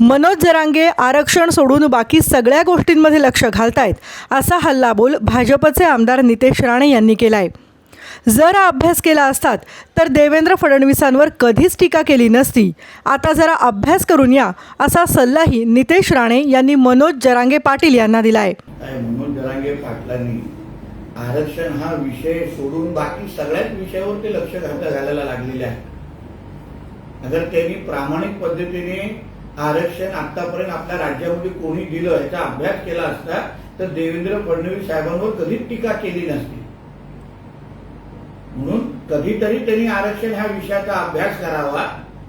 मनोज जरांगे आरक्षण सोडून बाकी सगळ्या गोष्टींमध्ये लक्ष घालतायत असा हल्लाबोल भाजपचे आमदार नितेश राणे यांनी केलाय. जर हा अभ्यास केला असतात तर देवेंद्र फडणवीसांवर कधीच टीका केली नसती. आता जरा अभ्यास करून या असा सल्लाही नितेश राणे यांनी मनोज जरांगे पाटील यांना दिलाय. काय म्हणून जरांगे पाटलांनी आरक्षण हा विषय सोडून बाकी सगळ्याच विषयावर ते लक्ष घात घालायला लागलेले आहे. अगर त्यांनी प्रामाणिक पद्धतीने आरक्षण आतापर्यंत आपल्या राज्यामध्ये कोणी दिलं याचा अभ्यास केला असता तर देवेंद्र फडणवीस साहेबांवर कधीच टीका केली नसती. म्हणून कधीतरी त्यांनी आरक्षण ह्या विषयाचा अभ्यास करावा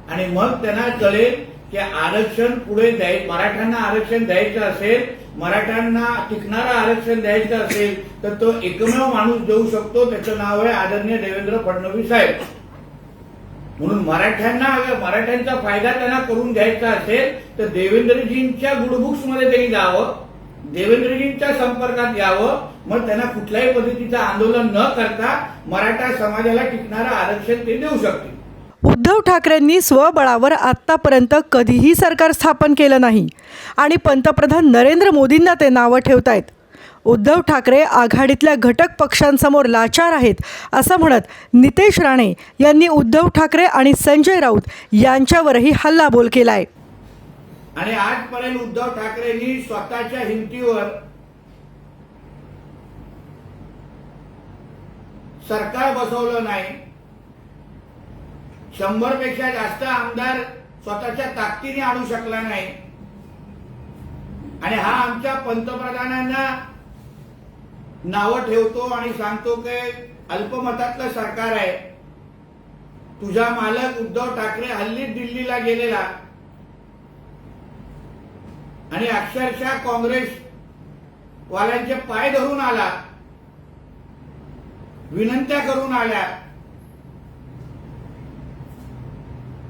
आणि मग त्यांना कळेल की आरक्षण पुढे द्याय मराठ्यांना आरक्षण द्यायचं असेल मराठ्यांना टिकणारं आरक्षण द्यायचं असेल तर तो एकमेव माणूस देऊ शकतो. त्याचं नाव आहे आदरणीय देवेंद्र फडणवीस साहेब. म्हणून मराठ्यांना मराठ्यांचा फायदा त्यांना करून घ्यायचा असेल तर देवेंद्रजींच्या गुडबुक्समध्ये त्यांनी जावं देवेंद्रजींच्या संपर्कात यावं मग त्यांना कुठल्याही पद्धतीचं आंदोलन न करता मराठा समाजाला टिकणारं आरक्षण ते देऊ शकतील. उद्धव ठाकरेंनी स्वबळावर आत्तापर्यंत कधीही सरकार स्थापन केलं नाही. आणि पंतप्रधान नरेंद्र मोदींना ते नावं ठेवतायत. उद्धव ठाकरे आघाडीतल्या घटक पक्षांसमोर लाचार आहेत असं म्हणत नितेश राणे यांनी उद्धव ठाकरे आणि संजय राऊत यांच्यावरही हल्लाबोल केलाय. आणि आजपर्यंत उद्धव ठाकरेंनी स्वतःच्या हिमतीवर सरकार बसवलं नाही. शंभरपेक्षा जास्त आमदार स्वतःच्या ताकदीने आणू शकला नाही. आणि हा आमच्या पंतप्रधानांना नावं ठेवतो आणि सांगतो की अल्पमतातलं सरकार आहे. तुझा मालक उद्धव ठाकरे हल्ली दिल्लीला गेलेला. आणि अक्षरशः काँग्रेस वाल्यांचे पाय धरून आला. विनंत्या करून आल्या.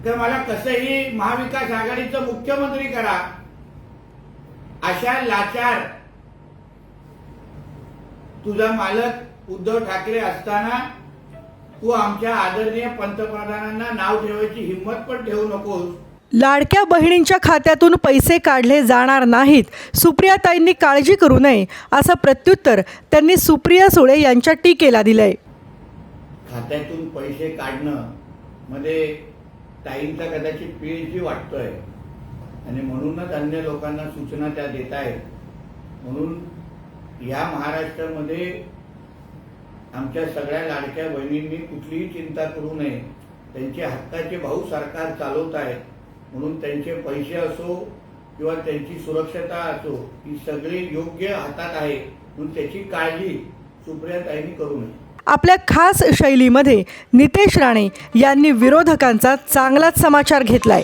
तर मला कसंही महाविकास आघाडीचं मुख्यमंत्री करा. अशा लाचार तुझा मालक उद्धव ठाकरे असताना तू आमच्या आदरणीय पंतप्रधानांना नाव ठेवायची हिंमत पण ठेवू नकोस. लाडक्या बहिणींच्या खात्यातून पैसे काढले जाणार नाहीत. सुप्रियाताईंनी काळजी करू नये असं प्रत्युत्तर त्यांनी सुप्रिया सुळे यांच्या टीकेला दिलंय. खात्यातून पैसे काढणं मध्ये ताईंचा कदाचित पीएचडी वाटतोय. आणि म्हणूनच अन्य लोकांना सूचना त्या देत आहेत म्हणून या महाराष्ट्रामध्ये आमच्या सगळ्या लाडक्या बहिणींनी कुठलीही चिंता करू नये. त्यांचे हक्काचे भाऊ सरकार चालवत आहे. म्हणून त्यांचे पैसे असो किंवा त्यांची सुरक्षता असो ही सगळी योग्य हातात आहे. म्हणून त्याची काळजी सुप्रियाताईंनी करू नये. आपल्या खास शैलीमध्ये नितेश राणे यांनी विरोधकांचा चांगलाच समाचार घेतलाय.